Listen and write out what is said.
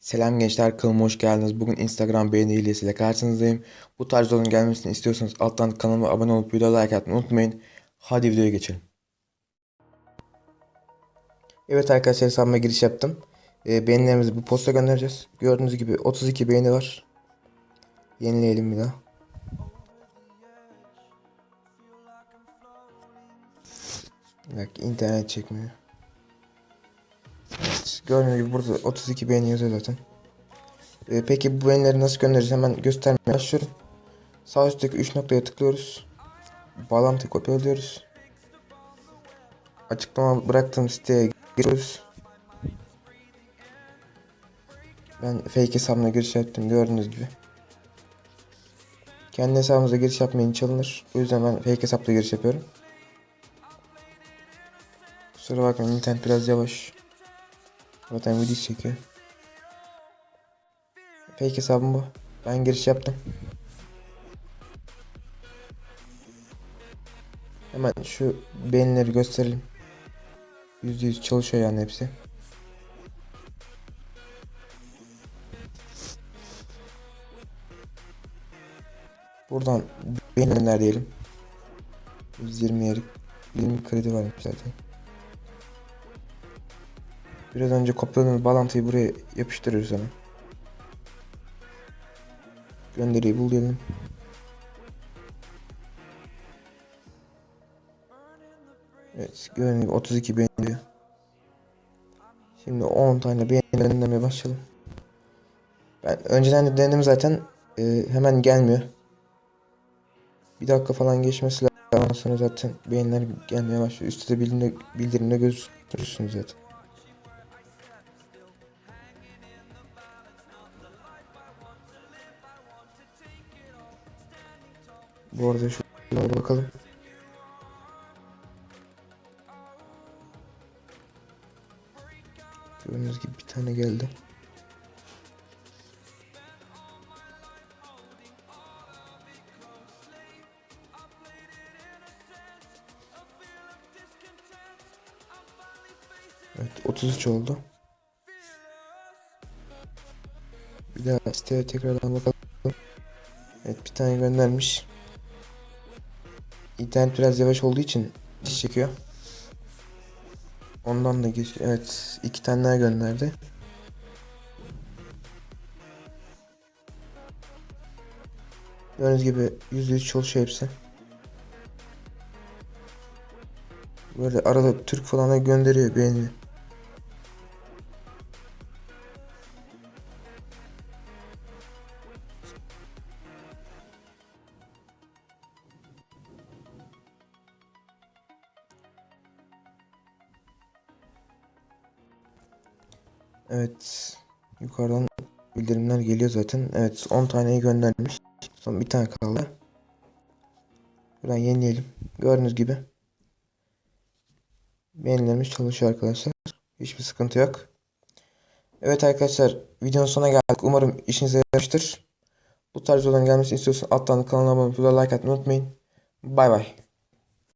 Selam gençler kanalıma hoş geldiniz. Bugün Instagram beğeni hilesiyle karşınızdayım. Bu tarz videoların gelmesini istiyorsanız alttan kanalıma abone olup videoya like atmayı unutmayın. Hadi videoya geçelim. Evet arkadaşlar hesabıma giriş yaptım. Ee, beğenilerimizi bu posta göndereceğiz. Gördüğünüz gibi 32 beğeni var. Yenileyelim bir daha. Bak internet çekmiyor. Evet, gördüğünüz gibi burada 32 beğeni yazıyor zaten. Ee, peki bu beğenileri nasıl göndereceğiz? Hemen göstermeye başlıyorum. Sağ üstteki 3 noktaya tıklıyoruz. Bağlantıyı kopyalıyoruz. Açıklama bıraktığım siteye giriyoruz. Ben fake hesabına giriş yaptım gördüğünüz gibi. Kendi hesabımıza giriş yapmayın çalınır. O yüzden ben fake hesapla giriş yapıyorum. Kusura bakmayın internet biraz yavaş. Zaten video çekiyor. Fake hesabım bu. Ben giriş yaptım. Hemen şu beğenileri gösterelim. %100 çalışıyor yani hepsi. Buradan beğeniler diyelim. 120 yerik 20 kredi varmış zaten. Biraz önce kopyaladığımız bağlantıyı buraya yapıştırıyoruz hemen. Gönderiyi bul diyelim. Evet gördüğünüz gibi 32 beğeniyor. Şimdi 10 tane beğeni göndermeye başlayalım. Ben önceden de denedim zaten. Ee, hemen gelmiyor. Bir dakika falan geçmesi lazım. Ondan sonra zaten beğeniler gelmeye başlıyor. Üstte de bildirimde, bildirimde gözükürsünüz zaten. Bu arada şuna bakalım. Gördüğünüz gibi bir tane geldi. Evet 33 oldu. Bir daha siteye tekrardan bakalım. Evet bir tane göndermiş. İnternet biraz yavaş olduğu için diş çekiyor. Ondan da geç. Evet iki tane daha gönderdi. Gördüğünüz gibi %100 çalışıyor hepsi. Böyle arada Türk falan da gönderiyor beğeniyor. Evet. Yukarıdan bildirimler geliyor zaten. Evet 10 taneyi göndermiş. Son bir tane kaldı. Buradan yenileyelim. Gördüğünüz gibi. Beğenilerimiz çalışıyor arkadaşlar. Hiçbir sıkıntı yok. Evet arkadaşlar videonun sonuna geldik. Umarım işinize yaramıştır. Bu tarz videoların gelmesini istiyorsanız alttan kanalıma abone olmayı like atmayı unutmayın. Bay bay.